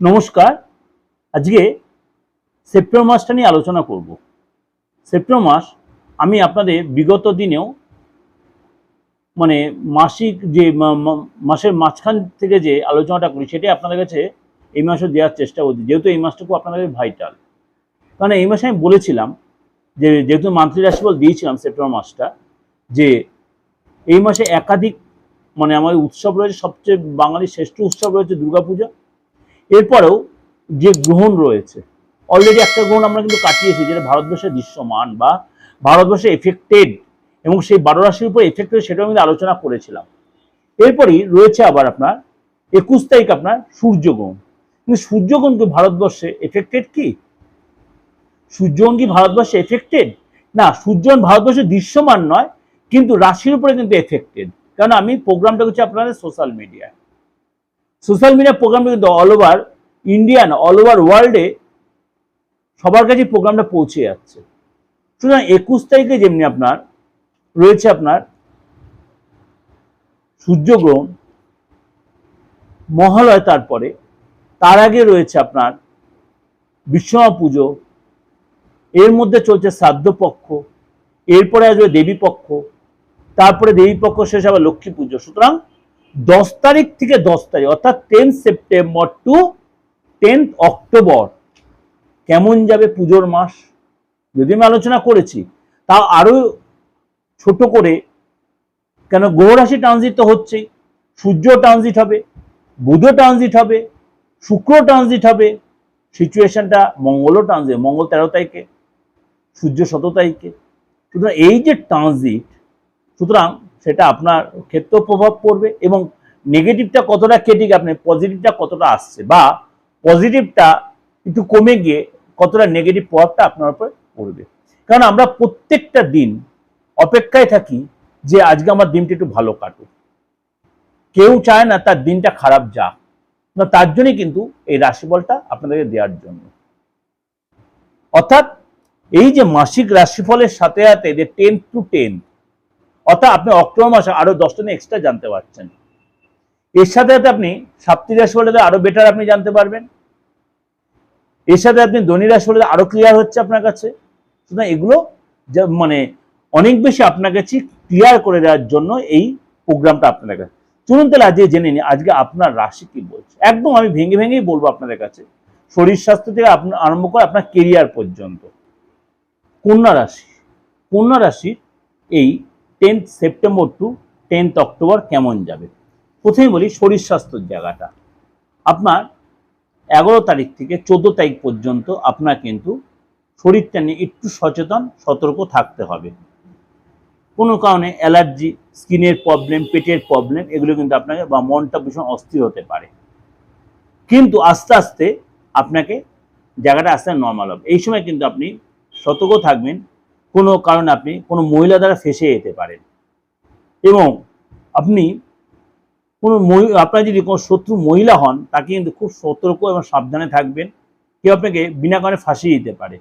নমস্কার। আজকে সেপ্টেম্বর মাসটা নিয়ে আলোচনা করব। সেপ্টেম্বর মাস, আমি আপনাদের বিগত দিনেও মানে মাসিক যে মাসের মাঝখান থেকে যে আলোচনাটা করি, সেটাই আপনাদের কাছে এই মাসে দেওয়ার চেষ্টা করছি। যেহেতু এই মাসটুকু আপনাদের ভাইটাল কারণ এই মাসে আমি বলেছিলাম যে, যেহেতু মান্থলি রাশিফল দিয়েছিলাম সেপ্টেম্বর মাসটা, যে এই মাসে একাধিক মানে আমাদের উৎসব রয়েছে, সবচেয়ে বাঙালির শ্রেষ্ঠ উৎসব রয়েছে দুর্গাপূজা। এরপরেও যে গ্রহণ রয়েছে অলরেডি একটা গ্রহণ আমরা কিন্তু কাটিয়েছি, যেটা ভারতবর্ষে দৃশ্যমান বা ভারতবর্ষে এফেক্টেড এবং সেই বারো রাশির উপর এফেক্টেড সেটাও কিন্তু আলোচনা করেছিলাম। এরপরই রয়েছে আবার আপনার একুশ তারিখ আপনার সূর্যগ্রহণ। কিন্তু সূর্যগ্রহণ কি ভারতবর্ষে এফেক্টেড কি? সূর্যগ্রহণ কি ভারতবর্ষে এফেক্টেড না, সূর্যগ্রহণ ভারতবর্ষে দৃশ্যমান নয়, কিন্তু রাশির উপরে কিন্তু এফেক্টেড কারণ আমি প্রোগ্রামটা করছি আপনাদের সোশ্যাল মিডিয়ায় সোশ্যাল মিডিয়া প্রোগ্রামটা কিন্তু all over Indian all over ওয়ার্ল্ডে সবার কাছে প্রোগ্রামটা পৌঁছে যাচ্ছে। সুতরাং একুশ তারিখে যেমনি আপনার রয়েছে আপনার সূর্যগ্রহণ, মহালয় তারপরে, তার আগে রয়েছে আপনার বিশ্বমা পুজো, এর মধ্যে চলছে শ্রাদ্ধ পক্ষ, এরপরে আসবে দেবী পক্ষ, তারপরে দেবী পক্ষ শেষ আবার লক্ষ্মী পুজো। সুতরাং দশ তারিখ থেকে দশ তারিখ, অর্থাৎ tenth September to tenth October কেমন যাবে পুজোর মাস? যদি আমি আলোচনা করেছি, তা আরও ছোট করে। কেন? গ্রহরাশি ট্রানজিট তো হচ্ছেই। সূর্য ট্রানজিট হবে বুধ ট্রানজিট হবে শুক্র ট্রানজিট হবে। সিচুয়েশনটা মঙ্গলও ট্রানজিট মঙ্গল তেরো তারিখে, সূর্য শত তারিখে। সুতরাং এই যে ট্রানজিট সুতরাং সেটা আপনার ক্ষেত্রেও প্রভাব পড়বে এবং নেগেটিভটা কতটা কেটে গিয়ে পজিটিভটা কতটা আসছে বা পজিটিভটা একটু কমে গিয়ে কতটা নেগেটিভ প্রভাবটা আপনার উপর পড়বে। কারণ আমরা প্রত্যেকটা দিন অপেক্ষায় থাকি যে আজকে আমার দিনটা একটু ভালো কাটুক। কেউ চায় না তার দিনটা খারাপ যাক। না, তার জন্যই কিন্তু এই রাশিফলটা আপনাদেরকে দেওয়ার জন্য। অর্থাৎ এই যে মাসিক রাশিফলের সাথে সাথে যে টেন টু টেন অর্থাৎ আপনি অক্টোবর মাসে আরও দশটা এক্সট্রা জানতে পারছেন। এর সাথে সাথে আপনি সাপ্তাহিক রাশিফলটা আরও বেটার আপনি জানতে পারবেন। এর সাথে আপনি ধনী রাশিফলটা আরও ক্লিয়ার হচ্ছে আপনার কাছে। সুতরাং এগুলো মানে অনেক বেশি আপনার কাছে ক্লিয়ার করে দেওয়ার জন্য এই প্রোগ্রামটা আপনাদের কাছে। চলুন তাহলে আজকে জেনে নিই, আজকে আপনার রাশি কি বলছে? একদম আমি ভেঙে ভেঙেই বলব আপনাদের কাছে। শরীর স্বাস্থ্য থেকে আপনার আরম্ভ করে আপনার কেরিয়ার পর্যন্ত। কন্যা রাশি, কন্যা রাশির এই tenth September to tenth October কেমন যাবে? প্রথমে বলি শরীর স্বাস্থ্যর জায়গাটা। আপনার এগারো তারিখ থেকে চোদ্দ তারিখ পর্যন্ত আপনার কিন্তু শরীরটা নিয়ে একটু সচেতন, সতর্ক থাকতে হবে। কোনো কারণে অ্যালার্জি, স্কিনের প্রবলেম, পেটের প্রবলেম, এগুলো কিন্তু আপনাকে বা মনটা ভীষণ অস্থির হতে পারে। কিন্তু আস্তে আস্তে আপনাকে জায়গাটা আস্তে নর্মাল হবে। এই সময় কিন্তু আপনি সতর্ক থাকবেন কোনো কারণে আপনি কোনো মহিলা দ্বারা ফেসে যেতে পারেন। এবং আপনি কোনো আপনার যদি কোনো শত্রু মহিলা হন, তাকে কিন্তু খুব সতর্ক এবং সাবধানে থাকবেন। কেউ আপনাকে বিনা কারণে ফাঁসিয়ে দিতে পারে।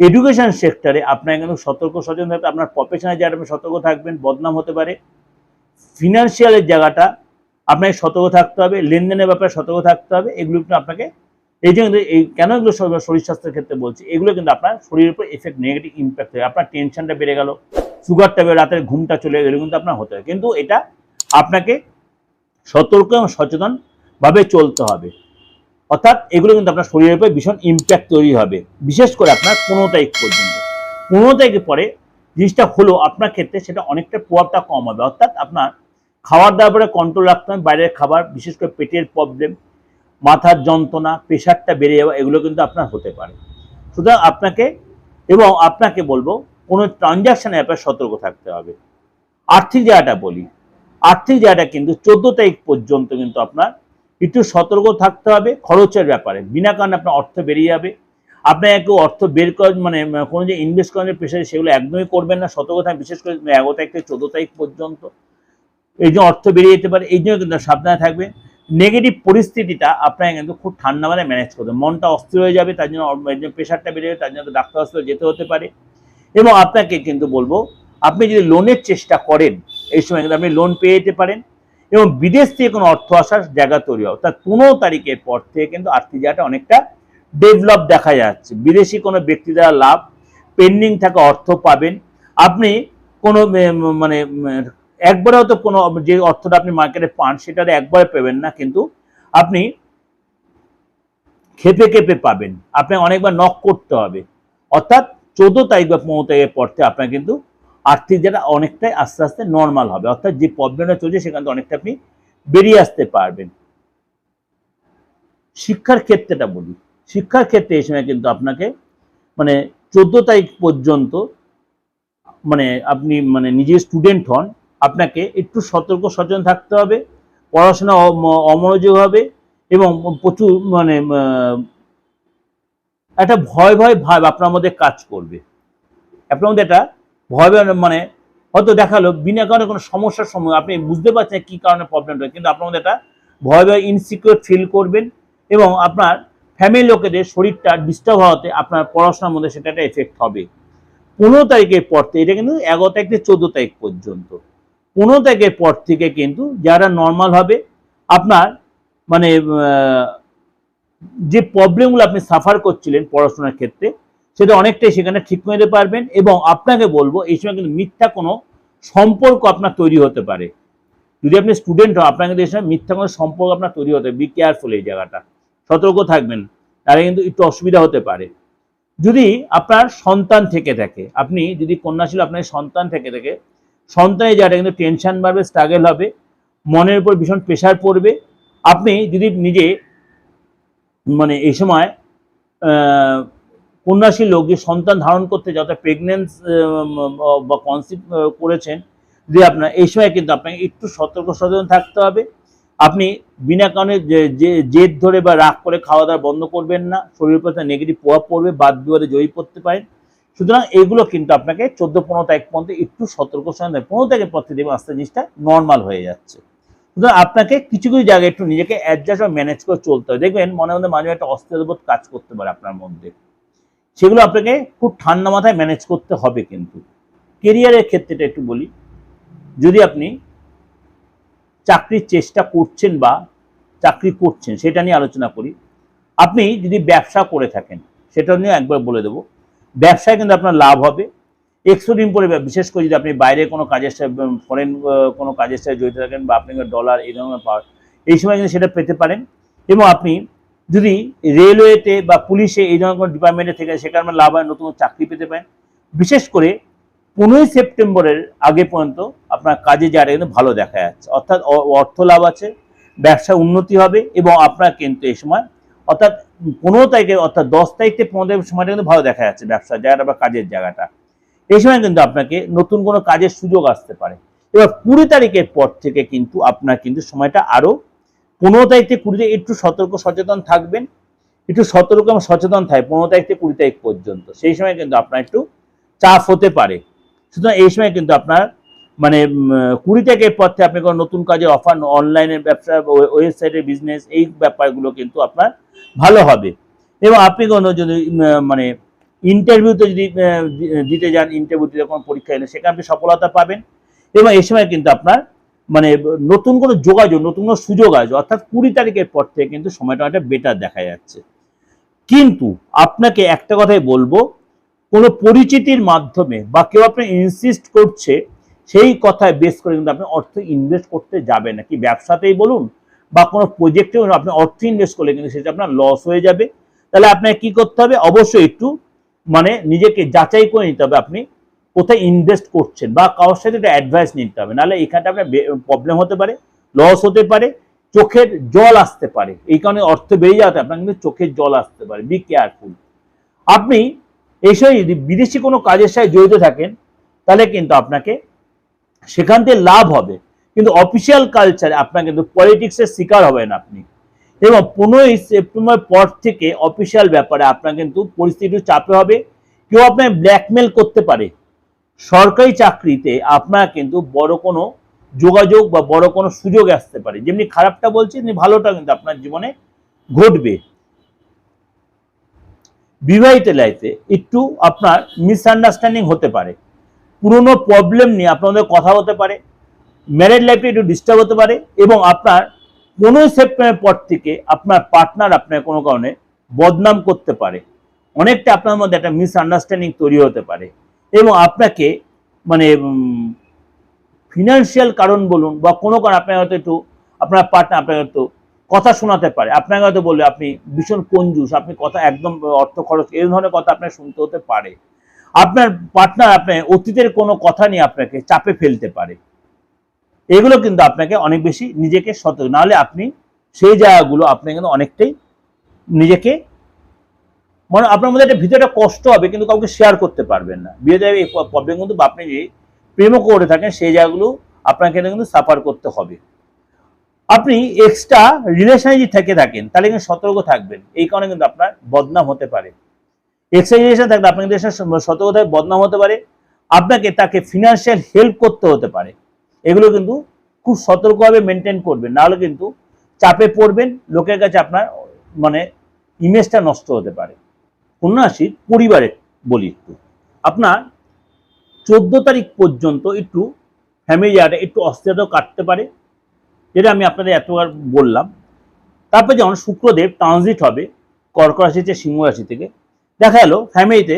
এডুকেশন সেক্টরে আপনাকে কিন্তু সতর্ক সচেতন থাকতে, আপনার প্রফেশনাল জায়গাটা আপনি সতর্ক থাকবেন, বদনাম হতে পারে। ফিনান্সিয়ালের জায়গাটা আপনাকে সতর্ক থাকতে হবে, লেনদেনের ব্যাপারে সতর্ক থাকতে হবে, এগুলো আপনাকে এই কিন্তু এই কেন এগুলো শরীর স্বাস্থ্যের ক্ষেত্রে বলছি, এগুলো কিন্তু আপনার শরীরের উপর এফেক্ট নেগেটিভ ইম্প্যাক্ট হয়, আপনার টেনশনটা বেড়ে গেল সুগারটা বেড়ে, রাতের ঘুমটা চলে গেল কিন্তু আপনার হতে হয় কিন্তু এটা আপনাকে সতর্ক এবং সচেতনভাবে চলতে হবে। অর্থাৎ এগুলো কিন্তু আপনার শরীরের উপর ভীষণ ইম্প্যাক্ট তৈরি হবে। বিশেষ করে আপনার পনেরো তারিখ পর্যন্ত। পনেরো তারিখের পরে জিনিসটা হলো আপনার ক্ষেত্রে সেটা অনেকটা প্রভাবটা কম হবে। অর্থাৎ আপনার খাওয়ার দাওয়ার পরে কন্ট্রোল রাখতে হবে, বাইরের খাবার, বিশেষ করে পেটের প্রবলেম মাথার যন্ত্রণা, প্রেশারটা বেড়ে যাওয়া, এগুলো কিন্তু আপনার হতে পারে। সুতরাং আপনাকে এবং আপনাকে বলব, কোনো ট্রানজাকশনে আপনার সতর্ক থাকতে হবে। আর্থিক জায়গাটা বলি। আর্থিক জায়গাটা কিন্তু চোদ্দ তারিখ পর্যন্ত কিন্তু আপনার একটু সতর্ক থাকতে হবে খরচের ব্যাপারে। বিনা কারণে আপনার অর্থ বেরিয়ে যাবে। আপনার কেউ অর্থ বের করেন মানে কোনো যে ইনভেস্ট করেন প্রেশারে সেগুলো একদমই করবেন না। সতর্ক থাকবেন, বিশেষ করে এগারো তারিখ থেকে চোদ্দ তারিখ পর্যন্ত। এই যে অর্থ বেরিয়ে যেতে পারে। এই জন্য কিন্তু সাবধানে থাকবে নেগেটিভ পরিস্থিতিটা আপনাকে কিন্তু খুব ঠান্ডা মানে ম্যানেজ করতে মনটা অস্থির হয়ে যাবে, তার জন্য প্রেশারটা বেড়ে যাবে, তার জন্য ডাক্তার হসপিটালে যেতে হতে পারে। এবং আপনাকে কিন্তু বলব, আপনি যদি লোনের চেষ্টা করেন, এই সময় কিন্তু আপনি লোন পেয়ে যেতে পারেন। এবং বিদেশ থেকে কোনো অর্থ আসার জায়গা তৈরি হবে। অর্থাৎ পনেরো তারিখের পর থেকে কিন্তু আর্থিক জায়গাটা অনেকটা ডেভেলপ দেখা যাচ্ছে। বিদেশি কোনো ব্যক্তি দ্বারা লাভ পেন্ডিং থাকা অর্থ পাবেন। আপনি কোনো মানে একবারে হয়তো কোনো যে অর্থটা আপনি মার্কেটে পান সেটাতে একবারে পাবেন না, কিন্তু আপনি খেপে খেপে পাবেন। আপনাকে অনেকবার নক করতে হবে। অর্থাৎ চোদ্দ তারিখ বা পনেরো তারিখের পর থেকে আপনার কিন্তু আর্থিক যেটা অনেকটাই আস্তে আস্তে নর্মাল হবে। অর্থাৎ যে প্রবলেমটা চলছে, সেখান থেকে অনেকটা আপনি বেরিয়ে আসতে পারবেন। শিক্ষার ক্ষেত্রেটা বলি। শিক্ষার ক্ষেত্রে এই সময় কিন্তু আপনাকে মানে চোদ্দ তারিখ পর্যন্ত মানে আপনি মানে নিজে স্টুডেন্ট হন আপনাকে একটু সতর্ক সচেতন থাকতে হবে, পড়াশোনা অমনোযোগ হবে এবং প্রচুর মানে একটা ভয় ভয় ভাব আপনার মধ্যে কাজ করবে। আপনার মধ্যে একটা ভয় ভয় মানে হয়তো দেখাল, বিনা কারণে কোনো সমস্যার সময় আপনি বুঝতে পারছেন কি কারণে প্রবলেমটা কিন্তু আপনার মধ্যে একটা ভয় ভয় ইনসিকিউর ফিল করবেন এবং আপনার ফ্যামিলি লোকেদের শরীরটা ডিস্টার্ব হওয়াতে আপনার পড়াশোনার মধ্যে সেটা একটা এফেক্ট হবে। পনেরো তারিখের পর থেকে, এটা কিন্তু এগারো তারিখ থেকে চোদ্দ তারিখ পর্যন্ত। পনেরো তারিখের পর থেকে কিন্তু যারা নর্মাল হবে, আপনার মানে যে প্রবলেমগুলো আপনি সাফার করছিলেন পড়াশোনার ক্ষেত্রে, সেটা অনেকটাই সেখানে ঠিক করে পারবেন এবং আপনাকে বলব, এই সময় কিন্তু মিথ্যা কোনো সম্পর্ক আপনার তৈরি হতে পারে। যদি আপনি স্টুডেন্ট হন, আপনাকে এই সময় মিথ্যা কোনো সম্পর্ক আপনার তৈরি হতে বি কেয়ারফুল এই জায়গাটা। সতর্ক থাকবেন, তাহলে কিন্তু একটু অসুবিধা হতে পারে। যদি আপনার সন্তান থেকে থাকে, আপনি যদি কন্যাশীল আপনার সন্তান থেকে থাকে সন্তানের জায়গাটা কিন্তু টেনশন বাড়বে স্ট্রাগল হবে, মনের উপর ভীষণ প্রেশার পড়বে। আপনি যদি নিজে মানে এই সময় কন্যাশীল লোক, যে সন্তান ধারণ করতে যত প্রেগনেন্স বা কনসিভ করেছেন যে আপনার এই সময় কিন্তু আপনাকে একটু সতর্ক সচেতন থাকতে হবে। আপনি বিনা কারণে জেদ ধরে বা রাগ করে খাওয়া দাওয়া বন্ধ করবেন না। শরীরের প্রতি নেগেটিভ প্রভাব পড়বে, বাদ বিবাদে জয়ী পড়তে পারেন। সুতরাং এগুলো কিন্তু আপনাকে চোদ্দ পনেরো তারিখ পর্যন্ত একটু সতর্ক সচেতন পনেরো তারিখের পর থেকে আস্তে জিনিসটা নর্মাল হয়ে যাচ্ছে। সুতরাং আপনাকে কিছু কিছু জায়গায় একটু নিজেকে অ্যাডজাস্ট বা ম্যানেজ করে চলতে হবে। দেখবেন মনে মধ্যে মাঝে একটা অস্থিরবোধ কাজ করতে পারে আপনার মধ্যে। সেগুলো আপনাকে খুব ঠান্ডা মাথায় ম্যানেজ করতে হবে কিন্তু। কেরিয়ারের ক্ষেত্রেটা একটু বলি। যদি আপনি চাকরির চেষ্টা করছেন বা চাকরি করছেন, সেটা নিয়ে আলোচনা করি। আপনি যদি ব্যবসা করে থাকেন, সেটা নিয়ে একবার বলে দেবো। ব্যবসায় কিন্তু আপনার লাভ হবে। এক্সপোর্ট পরে বিশেষ করে যদি আপনি বাইরে কোনো কাজের সাথে ফরেন কোনো কাজের সাথে জড়িত থাকেন বা আপনি ডলার এই ধরনের পাওয়ার এই সময় কিন্তু সেটা পেতে পারেন। এবং আপনি যদি রেলওয়েতে বা পুলিশে এই ধরনের কোনো ডিপার্টমেন্টে থেকে সেখানে আপনার লাভ হয়, নতুন চাকরি পেতে পারেন। বিশেষ করে পনেরোই সেপ্টেম্বরের আগে পর্যন্ত আপনার কাজে যারা কিন্তু ভালো দেখা যাচ্ছে। অর্থাৎ অর্থ লাভ আছে ব্যবসা উন্নতি হবে এবং আপনার কিন্তু এই সময় অর্থাৎ পনেরো তারিখে, অর্থাৎ দশ তারিখ থেকে পনেরো তারিখের সময়টা কিন্তু ভালো দেখা যাচ্ছে ব্যবসার জায়গাটা বা কাজের জায়গাটা। এই সময় কিন্তু আপনাকে নতুন কোনো কাজের সুযোগ আসতে পারে। এবার কুড়ি তারিখের পর থেকে কিন্তু আপনার কিন্তু সময়টা আরও পনেরো তারিখ থেকে কুড়ি তারিখ একটু সতর্ক সচেতন থাকবেন। একটু সতর্ক এবং সচেতন থাকে পনেরো তারিখ থেকে কুড়ি তারিখ পর্যন্ত। সেই সময় কিন্তু আপনার একটু চাপ হতে পারে। সুতরাং এই সময় কিন্তু আপনার মানে কুড়ি থেকে আপনি কোনো নতুন কাজে অফার অনলাইনের ব্যবসা ওয়েবসাইটের বিজনেস এই ব্যাপারগুলো কিন্তু আপনার ভালো হবে। এবং আপনি কোনো যদি মানে ইন্টারভিউতে যদি দিতে যান ইন্টারভিউ দিতে কোনো পরীক্ষা এনে সেখানে আপনি সফলতা পাবেন। এবং এই সময় কিন্তু আপনার মানে নতুন কোনো যোগাযোগ, নতুন কোনো সুযোগ আসবে। অর্থাৎ কুড়ি তারিখের পর থেকে কিন্তু সময়টা অনেকটা বেটার দেখা যাচ্ছে। কিন্তু আপনাকে একটা কথাই বলব, কোনো পরিচিতির মাধ্যমে বা কেউ আপনি ইনসিস্ট করছে সেই কথায় বেস করে কিন্তু আপনি অর্থ ইনভেস্ট করতে যাবেন না। কি ব্যবসাতেই বলুন বা কোনো প্রজেক্টে আপনি অর্থ ইনভেস্ট করলে কিন্তু সেটা আপনার লস হয়ে যাবে। তাহলে আপনাকে কি করতে হবে? অবশ্যই একটু মানে নিজেকে যাচাই করে নিতে হবে আপনি কোথায় ইনভেস্ট করছেন বা কারোর সাথে একটা অ্যাডভাইস নিতে হবে। নাহলে এখানটা আপনার প্রবলেম হতে পারে লস হতে পারে, চোখের জল আসতে পারে। এই কারণে অর্থ বেড়ে যাওয়াতে আপনার কিন্তু চোখের জল আসতে পারে। বি কেয়ারফুল আপনি এই সময় যদি বিদেশি কোনো কাজের সাথে জড়িত থাকেন, তাহলে কিন্তু আপনাকে সেখান থেকে লাভ হবে। কিন্তু অফিসিয়াল কালচারে আপনার কিন্তু পলিটিক্সের শিকার হবেন আপনি। এবং পনেরোই সেপ্টেম্বর পর থেকে অফিসিয়াল ব্যাপারে আপনার কিন্তু পরিস্থিতি চাপে হবে। কেউ আপনার ব্ল্যাকমেল করতে পারে। সরকারি চাকরিতে আপনার কিন্তু বড় কোনো যোগাযোগ বা বড় কোনো সুযোগ আসতে পারে। যেমনি খারাপটা বলছি, তেমনি ভালোটা কিন্তু আপনার জীবনে ঘটবে। বিবাহিত লাইফে একটু আপনার মিসআন্ডারস্ট্যান্ডিং হতে পারে। পুরনো প্রবলেম নিয়ে আপনাদের কথা হতে পারে ম্যারেড লাইফে একটু ডিস্টার্ব হতে পারে এবং আপনার পনেরোই সেপ্টেম্বরের পর থেকে আপনার পার্টনার আপনার কোনো কারণে বদনাম করতে পারে। অনেকটা আপনার মধ্যে একটা মিসআন্ডারস্ট্যান্ডিং তৈরি হতে পারে এবং আপনাকে মানে ফিনান্সিয়াল কারণ বলুন বা কোনো কারণ আপনার হয়তো একটু, আপনার পার্টনার আপনাকে হয়তো কথা শোনাতে পারে। আপনাকে হয়তো বললে আপনি ভীষণ কঞ্জুস আপনি কথা একদম অর্থ খরচ, এই ধরনের কথা আপনার শুনতে হতে পারে। আপনার পার্টনার আপনার অতীতের কোনো কথা নিয়ে আপনাকে চাপে ফেলতে পারে। এগুলো কিন্তু আপনাকে অনেক বেশি নিজেকে সতর্ক, নাহলে আপনি সেই জায়গাগুলো আপনি কিন্তু অনেকটাই নিজেকে মানে আপনার মধ্যে একটা ভিতরে কষ্ট হবে, কিন্তু কাউকে শেয়ার করতে পারবেন না। বিয়ে এই প্রবলেম কিন্তু আপনি যে প্রেমও করে থাকেন, সেই জায়গাগুলো আপনাকে কিন্তু সাফার করতে হবে। আপনি এক্সট্রা রিলেশনে যদি থেকে থাকেন, তাহলে কিন্তু সতর্ক থাকবেন। এই কারণে কিন্তু আপনার বদনাম হতে পারে। এক্সট্রা রিলেশন থাকলে আপনাকে সতর্ক থাকবে বদনাম হতে পারে। আপনাকে তাকে ফিনান্সিয়াল হেল্প করতে হতে পারে। এগুলো কিন্তু খুব সতর্কভাবে মেনটেন করবেন। নাহলে কিন্তু চাপে পড়বেন। লোকের কাছে আপনার মানে ইমেজটা নষ্ট হতে পারে। কন্যা রাশির পরিবারে বলি একটু। আপনার চোদ্দ তারিখ পর্যন্ত একটু ফ্যামিলি জায়গাটা একটু অস্থিরতা কাটতে পারে। যেটা আমি আপনাদের এতবার বললাম। তারপর যেমন শুক্রদেব ট্রানজিট হবে কর্ক রাশি থেকে সিংহ রাশি থেকে। দেখা গেলো ফ্যামিলিতে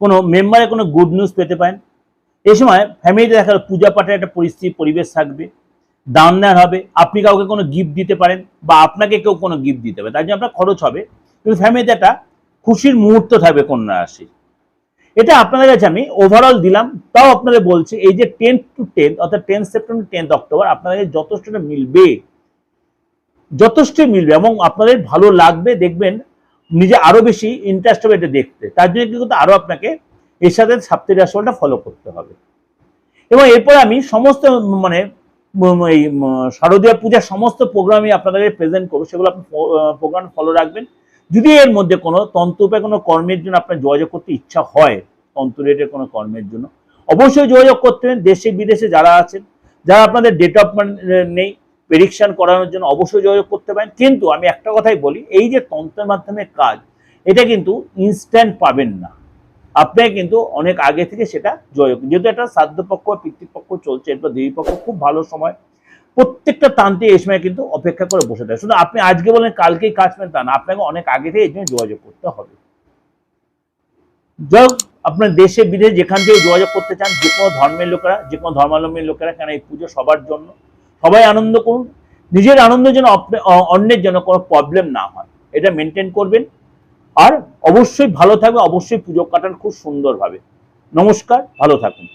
কোনো মেম্বারে কোনো গুড নিউজ পেতে পারেন। এই সময় ফ্যামিলিতে দেখা গেলো পূজা পাঠের একটা পরিস্থিতি, পরিবেশ থাকবে। দান নেওয়ার হবে। আপনি কাউকে কোনো গিফট দিতে পারেন বা আপনাকে কেউ কোনো গিফট দিতে পারে, তার জন্য আপনার খরচ হবে। কিন্তু ফ্যামিলিতে একটা খুশির মুহূর্ত থাকবে কন্যা রাশি এটা আপনাদের কাছে আমি ওভারঅল দিলাম। তাও আপনাদের বলছি, এই যে টেন্থ টু টেন্থ অর্থাৎ টেন্থ সেপ্টেম্বর টেন্থ অক্টোবর আপনাদের যথেষ্টটা মিলবে। যথেষ্ট মিলবে এবং আপনাদের ভালো লাগবে। দেখবেন নিজে আরও বেশি ইন্টারেস্ট হবে এটা দেখতে। তার জন্য কিন্তু আরও আপনাকে এর সাথে সাপ্তাহিক রাশিফলটা ফলো করতে হবে। এবং এরপর আমি সমস্ত মানে এই শারদীয় পূজার সমস্ত প্রোগ্রামই আপনাদের প্রেজেন্ট করব। সেগুলো আপনি প্রোগ্রাম ফলো রাখবেন। যদি এর মধ্যে কোনো তন্ত্রপে কোনো কর্মের জন্য আপনার যোগাযোগ করতে ইচ্ছা হয়, তন্ত্র রেটের কোনো কর্মের জন্য, অবশ্যই যোগাযোগ করতে দেশে বিদেশে যারা আছেন, যারা আপনাদের ডেট অফ নেই প্রেডিকশন করানোর জন্য অবশ্যই যোগাযোগ করতে পারেন। কিন্তু আমি একটা কথাই বলি, এই যে তন্ত্রের মাধ্যমে কাজ, এটা কিন্তু ইনস্ট্যান্ট পাবেন না। আপনাকে কিন্তু অনেক আগে থেকে সেটা যোগাযোগ যেহেতু একটা সাধ্যপক্ষ পিতৃপক্ষ চলছে, এরপর দেবীপক্ষ খুব ভালো সময়। প্রত্যেকটা তান্ত্রিক এই সময় কিন্তু অপেক্ষা করে বসে থাকে। শুধু আপনি আজকে বলেন, কালকেই কাজ পেন তা না, আপনাকে অনেক আগে থেকে এই জন্য যোগাযোগ করতে হবে। যাই আপনার দেশে, বিদেশে যেখান থেকে যোগাযোগ করতে চান, যে কোনো ধর্মের লোকেরা, যে কোনো ধর্মাবলম্বীর লোকেরা কেন এই পুজো সবার জন্য সবাই আনন্দ করুন। নিজের আনন্দ যেন অন্যের যেন কোনো প্রবলেম না হয়। এটা মেনটেন করবেন। আর অবশ্যই ভালো থাকবে অবশ্যই পুজো কাটান খুব সুন্দরভাবে। নমস্কার, ভালো থাকুন।